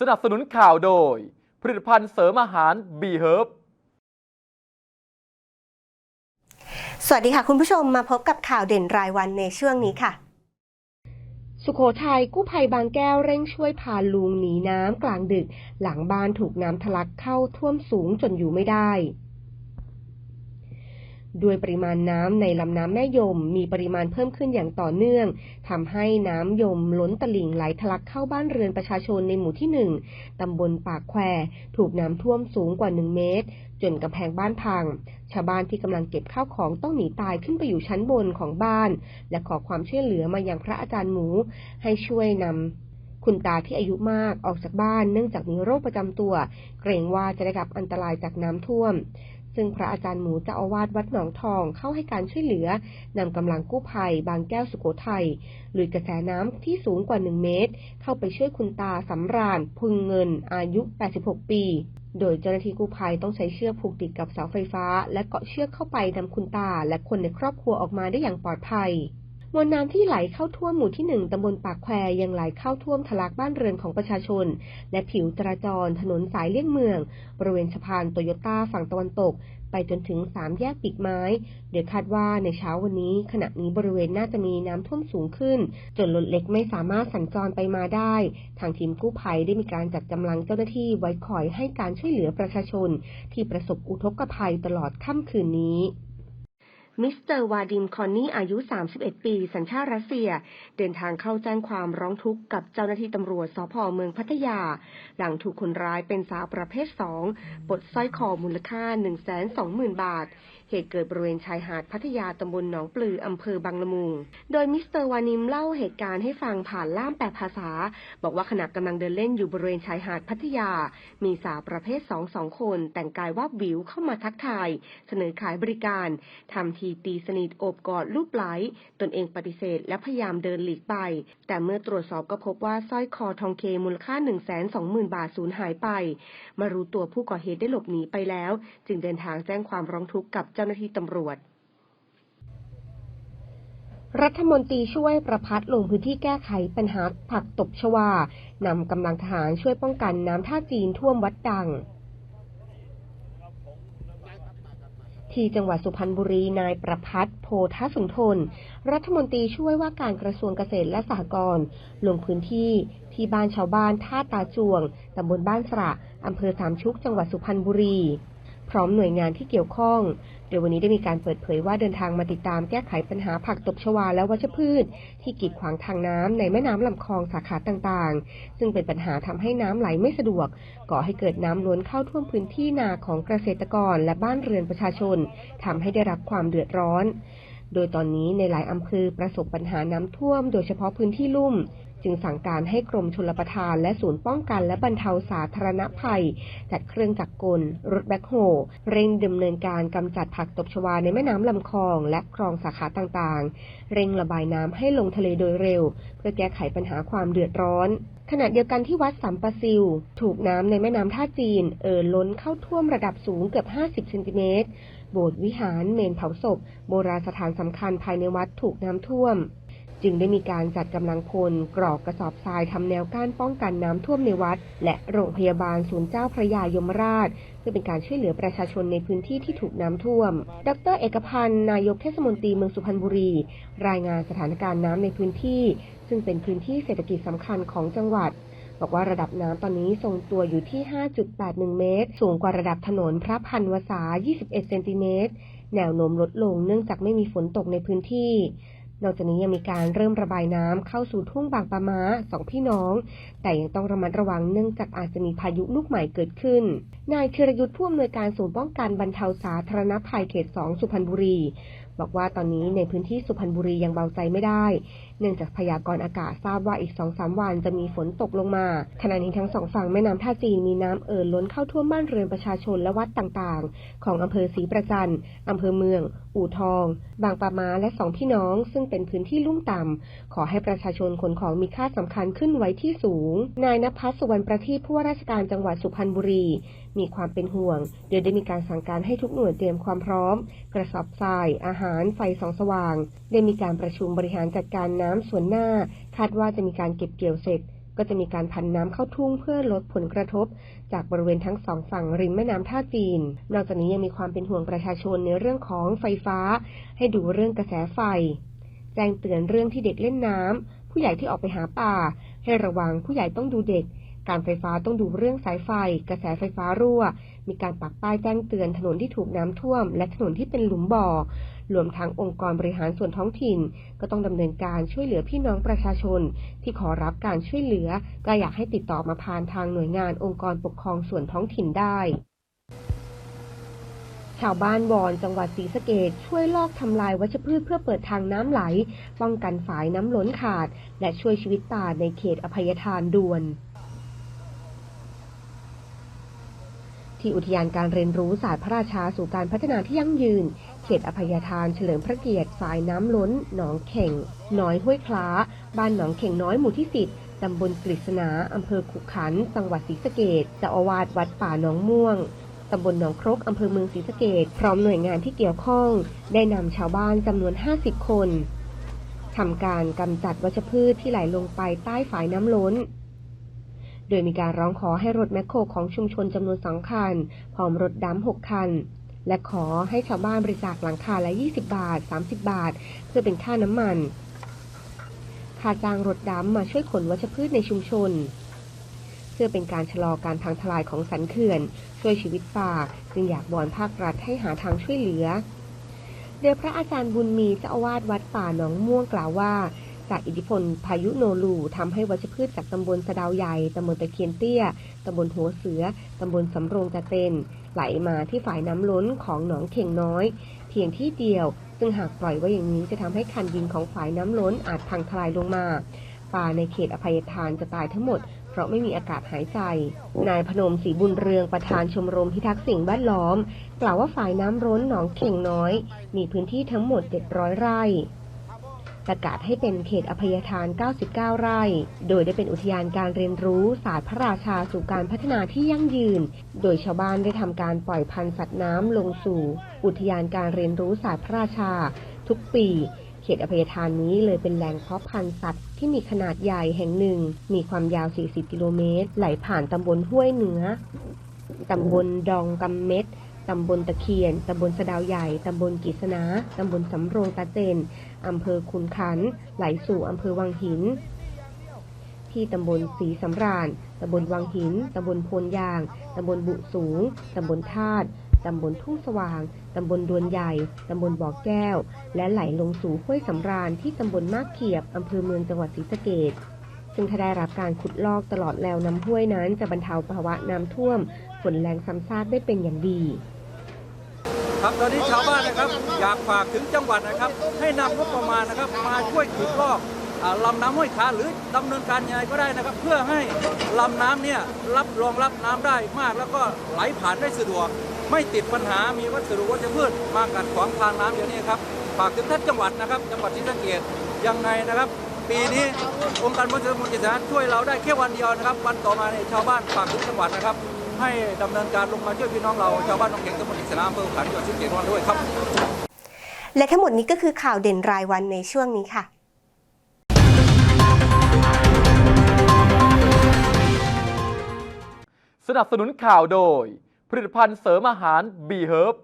สนับสนุนข่าวโดย ผลิตภัณฑ์เสริมอาหาร B Herb สวัสดีค่ะ คุณผู้ชมมาพบกับข่าวเด่นรายวันในช่วงนี้ค่ะ สุโขทัยกู้ภัยบางแก้วเร่งช่วยพาลุงหนีน้ำกลางดึก หลังบ้านถูกน้ำทะลักเข้าท่วมสูงจนอยู่ไม่ได้ ด้วยปริมาณน้ำในลำน้ำแม่ยมมีปริมาณเพิ่มขึ้นอย่างต่อเนื่องทำให้น้ำยมล้นตลิ่งไหลทะลักเข้าบ้านเรือนประชาชนในหมู่ที่หนึ่งตำบลปากแคว ถูกน้ำท่วมสูงกว่าหนึ่งเมตร จนกำแพงบ้านพัง ชาวบ้านที่กำลังเก็บข้าวของต้องหนีตายขึ้นไปอยู่ชั้นบนของบ้าน และขอความช่วยเหลือมายังพระอาจารย์หมู ให้ช่วยนำคุณตาที่อายุมากออกจากบ้านเนื่องจากมีโรคประจำตัว เกรงว่าจะได้รับอันตรายจากน้ำท่วม ซึ่งพระอาจารย์หมูเจ้าอาวาสวัดหนองทองเข้าให้การช่วยเหลือนำกำลังกู้ภัย บางแก้วสุโขทัยลุยกระแสน้ำที่สูงกว่า 1 เมตร เข้าไปช่วยคุณตาสำราญพึงเงินอายุ 86 ปี โดยเจ้าหน้าที่กู้ภัยต้องใช้เชือกผูกติดกับเสาไฟฟ้า และเกาะเชือกเข้าไปนำคุณตาและคนในครอบครัวออกมาได้อย่างปลอดภัย มวลน้ำที่ไหลเข้าท่วมหมู่ที่หนึ่งตำบลปากแควยังไหลเข้าท่วมทะลักบ้านเรือนของประชาชน และผิวจราจรถนนสายเลี่ยงเมือง บริเวณสะพานโตโยต้าฝั่งตะวันตก ไปจนถึงสามแยกปีกไม้ โดยคาดว่าในเช้าวันนี้ ขณะนี้บริเวณน่าจะมีน้ำท่วมสูงขึ้น จนรถเล็กไม่สามารถสัญจรไปมาได้ ทางทีมกู้ภัยได้มีการจัดกำลังเจ้าหน้าที่ไว้คอยให้การช่วยเหลือประชาชน ที่ประสบอุทกภัยตลอดค่ำคืนนี้ มิสเตอร์วาดิมคอนนี่อายุ 31 ปี สัญชาติรัสเซีย เดินทางเข้าแจ้งความร้องทุกข์กับเจ้าหน้าที่ตำรวจสพเมืองพัทยา หลังถูกคนร้ายเป็นสาวประเภท2ปลดสร้อยคอมูลค่า 120,000 บาทเหตุเกิดบริเวณชายหาดพัทยาตำบลหนองปลืออำเภอบางละมุง โดยมิสเตอร์วานิมเล่าเหตุการณ์ให้ฟังผ่านล่ามแปลภาษา บอกว่าขณะกำลังเดินเล่นอยู่บริเวณชายหาดพัทยา มีสาวประเภท2สองคน แต่งกายว่าบวิวเข้ามาทักทาย เสนอขายบริการทำทีตีสนิทโอบกอดรูปไหลตนเองปฏิเสธและพยายามเดินหลีกไป แต่เมื่อตรวจสอบก็พบว่าสร้อยคอทองเคมูลค่า 1 2 0 0 0 0 บาทสูญหายไป มารู้ตัวผู้ก่อเหตุได้หลบหนีไปแล้ว จึงเดินทางแจ้งความร้องทุกข์กับเจ้าหน้าที่ตำรวจ รัฐมนตรีช่วยประพัฒลงพื้นที่แก้ไขปัญหาผักตบชวานำกำลังทหารช่วยป้องกันน้ำท่าจีนท่วมวัดดังที่จังหวัดสุพรรณบุรี นายประพัฒโพธสุนทน รัฐมนตรีช่วยว่าการกระทรวงเกษตรและสหกรณ์ ลงพื้นที่ที่บ้านชาวบ้านท่าตาจวง ตำบลบ้านสระ อำเภอสามชุก จังหวัดสุพรรณบุรี พร้อมหน่วยงานที่เกี่ยวข้อง โดยวันนี้ได้มีการเปิดเผยว่าเดินทางมาติดตามแก้ไขปัญหาผักตบชวาและวัชพืช ที่กีดขวางทางน้ำในแม่น้ำลำคลองสาขาต่างๆ ซึ่งเป็นปัญหาทำให้น้ำไหลไม่สะดวก ก่อให้เกิดน้ำล้นเข้าท่วมพื้นที่นาของเกษตรกรและบ้านเรือนประชาชนทำให้ได้รับความเดือดร้อน โดยตอนนี้ในหลายอำเภอประสบปัญหาน้ำท่วม โดยเฉพาะพื้นที่ลุ่ม จึงสั่งการให้กรมชลประทานและศูนย์ป้องกันและบรรเทาสาธารณภัย จัดเครื่องจักรกล รถแบ็คโฮเร่งดำเนินการกำจัดผักตบชวาในแม่น้ำลำคลองและคลองสาขาต่างๆ เร่งระบายน้ำให้ลงทะเลโดยเร็ว เพื่อแก้ไขปัญหาความเดือดร้อนขณะเดียวกันที่วัดสัมปะซิลถูกน้ำในแม่น้ำท่าจีน เอ่อล้นเข้าท่วมระดับสูงเกือบ 50 เซนติเมตร โบสถ์วิหารเมนเผาศพ โบราณสถานสำคัญภายในวัดถูกน้ำท่วม จึงได้มีการจัดกำลังพลกรอกกระสอบทรายทำแนวกั้นป้องกันน้ำท่วมในวัด และโรงพยาบาลศูนย์เจ้าพระยายมราช เพื่อเป็นการช่วยเหลือประชาชนในพื้นที่ที่ถูกน้ำท่วม ดร เอกพันธ์ นายกเทศมนตรีเมืองสุพรรณบุรี รายงานสถานการณ์น้ำในพื้นที่ ซึ่งเป็นพื้นที่เศรษฐกิจสำคัญของจังหวัดบอกว่าระดับน้ำตอนนี้ทรงตัวอยู่ที่ 5.81 เมตร สูงกว่าระดับถนนพระพันวษา 21 เซนติเมตร แนวโน้มลดลงเนื่องจากไม่มีฝนตกในพื้นที่ นอกจากนี้ยังมีการเริ่มระบายน้ำเข้าสู่ทุ่งบางปะมาสองพี่น้อง แต่ยังต้องระมัดระวังเนื่องจากอาจจะมีพายุลูกใหม่เกิดขึ้น นายธีรยุทธ์ผู้อำนวยการศูนย์ป้องกันบรรเทาสาธารณภัยเขตสองสุพรรณบุรี บอกว่าตอนนี้ในพื้นที่สุพรรณบุรียังเบาใจไม่ได้ เนื่องจากพยากรณ์อากาศทราบว่าอีก2-3วันจะมีฝนตกลงมา ขณะนี้ทั้งสองฝั่งแม่น้ำท่าจีนมีน้ำเอ่อล้นเข้าท่วมบ้านเรือนประชาชนและวัดต่างๆ ของอำเภอศรีประจันอำเภอเมือง อู่ทอง บางปะมาและสองพี่น้อง ซึ่งเป็นพื้นที่ลุ่มต่ำขอให้ประชาชนขนของมีค่าสำคัญขึ้นไว้ที่สูง นายนภัสสุวรรณประทีปผู้ว่าราชการจังหวัดสุพรรณบุรี มีความเป็นห่วง โดยได้มีการสั่งการให้ทุกหน่วยเตรียมความพร้อม กระสอบทราย อาหาร ไฟส่องสว่าง ได้มีการประชุมบริหารจัดการน้ำส่วนหน้า คาดว่าจะมีการเก็บเกี่ยวเสร็จ ก็จะมีการพันน้ำเข้าทุ่งเพื่อลดผลกระทบ จากบริเวณทั้งสองฝั่งริมแม่น้ำท่าจีน นอกจากนี้ยังมีความเป็นห่วงประชาชนในเรื่องของไฟฟ้า ให้ดูเรื่องกระแสไฟ แจ้งเตือนเรื่องที่เด็กเล่นน้ำผู้ใหญ่ที่ออกไปหาป่า ให้ระวังผู้ใหญ่ต้องดูเด็ก การไฟฟ้าต้องดูเรื่องสายไฟ กระแสไฟฟ้ารั่ว มีการปักป้ายแจ้งเตือนถนนที่ถูกน้ำท่วม และถนนที่เป็นหลุมบ่อ รวมทั้งองค์กรบริหารส่วนท้องถิ่น ก็ต้องดำเนินการช่วยเหลือพี่น้องประชาชน ที่ขอรับการช่วยเหลือ ก็อยากให้ติดต่อมาผ่านทางหน่วยงานองค์กรปกครองส่วนท้องถิ่นได้ชาวบ้านวอนจังหวัดศรีสะเกดช่วยลอกทำลายวัชพืชเพื่อเปิดทางน้ำไหล ป้องกันฝายน้ำล้นขาด และช่วยชีวิตป่าในเขตอภัยทานด่วน ที่อุทยานการเรียนรู้ศาสตร์พระราชาสู่การพัฒนาที่ยั่งยืน เขตอภัยทานเฉลิมพระเกียรติฝายน้ำล้น หนองเข่ง น้อยห้วยคล้า บ้านหนองเข่งน้อยหมู่ที่สิบตำบลกฤษณาอำเภอขุขัน จังหวัดศรีสะเกดเจ้าอาวาสวัดป่าหนองม่วงตำบลหนองครกอำเภอเมืองศรีสะเกดพร้อมหน่วยงานที่เกี่ยวข้อง ได้นำชาวบ้านจำนวน 50 คนทำการกำจัดวัชพืชที่ไหลลงไปใต้ฝายน้ำล้น โดยมีการร้องขอให้รถแมคโครของชุมชนจำนวนสองคัน พร้อมรถดำหกคัน และขอให้ชาวบ้านบริจาคหลังคาละ 20 บาท 30 บาท เพื่อเป็นค่าน้ำมันค่าจ้างรถดำมาช่วยขนวัชพืชในชุมชน เพื่อเป็นการชะลอการพังทลายของสันเขื่อน ช่วยชีวิตป่าจึงอยากวอนภาครัฐให้หาทางช่วยเหลือโดยพระอาจารย์บุญมีเจ้าอาวาสวัดป่าหนองม่วงกล่าวว่า จากอิทธิพลพายุโนลูทำให้วัชพืชจากตำบลสะดาวใหญ่ตำบลตะเคียนเตี้ยตำบลหัวเสือตำบลสำโรงตะเตนไหลมาที่ฝ่ายน้ำล้นของหนองเข่งน้อย เพียงที่เดียว ซึ่งหากปล่อยไว้อย่างนี้จะทำให้คันดินของฝ่ายน้ำล้นอาจพังทลายลงมาป่าในเขตอภัยทานจะตายทั้งหมด เพราะไม่มีอากาศหายใจ นายพนมศรีบุญเรืองประธานชมรมพิทักษ์สิ่งแวดล้อม กล่าวว่าฝ่ายน้ำร้นหนองเข่งน้อย มีพื้นที่ทั้งหมด 700 ไร่ ประกาศให้เป็นเขตอภัยทาน 99 ไร่ โดยได้เป็นอุทยานการเรียนรู้ศาสตร์พระราชาสู่การพัฒนาที่ยั่งยืน โดยชาวบ้านได้ทำการปล่อยพันธุ์สัตว์น้ำลงสู่ อุทยานการเรียนรู้ศาสตร์พระราชา ทุกปีเขตอภัยทานนี้เลยเป็นแหล่งเพาะพันธุ์สัตว์ที่มีขนาดใหญ่แห่งหนึ่ง มีความยาว 40 กิโลเมตร ไหลผ่านตำบลห้วยเหนือ ตำบลดองกำเม็ด ตำบลตะเคียน ตำบลสะดาวใหญ่ ตำบลกิษณาตำบลสำโรงตาเตนอำเภอคุนขัน ไหลสู่อำเภอวังหิน ที่ตำบลศรีสำราญตำบลวังหินตำบลโพนยางตำบลบุสูงตำบลธาตุตำบลทุ่งสว่าง ตำบลดวนใหญ่ ตำบลบ่อแก้ว และไหลลงสู่ห้วยสำราญที่ตำบลมากเขียบ อำเภอเมืองจังหวัดศรีสะเกษซึ่งถ้าได้รับการขุดลอกตลอดแนวน้ำห้วยนั้น จะบรรเทาภาวะน้ำท่วม ฝนแรงซ้ำซากได้เป็นอย่างดี ครับตอนนี้ชาวบ้านนะครับอยากฝากถึงจังหวัดนะครับ ให้นำงบประมาณนะครับ มาช่วยขุดลอกอ่าลำน้ำห้วยขาหรือดำเนินการยังไงก็ได้นะครับ เพื่อให้ลำน้ำเนี่ยรับรองรับน้ำได้มาก แล้วก็ไหลผ่านได้สะดวก ไม่ติดปัญหามีวัสดุวัชพืชมากัดขวางทางน้ำอย่างนี้ครับฝากถึงท่านจังหวัดนะครับ จังหวัดศรีสะเกษยังไงนะครับ ปีนี้องค์การบริหารส่วนจังหวัดช่วยเราได้แค่วันเดียวนะครับ วันต่อมาเนี่ยชาวบ้านฝากถึงจังหวัดนะครับ ให้ดำเนินการลงมาช่วยพี่น้องเราชาวบ้านหนองเก่งตำบลอิสลามอำเภอขันจังหวัดศรีสะเกษด้วยครับและทั้งหมดนี้ก็คือข่าวเด่นรายวันในช่วงนี้ค่ะสนับสนุนข่าวโดย ผลิตภัณฑ์เสริมอาหาร B Herb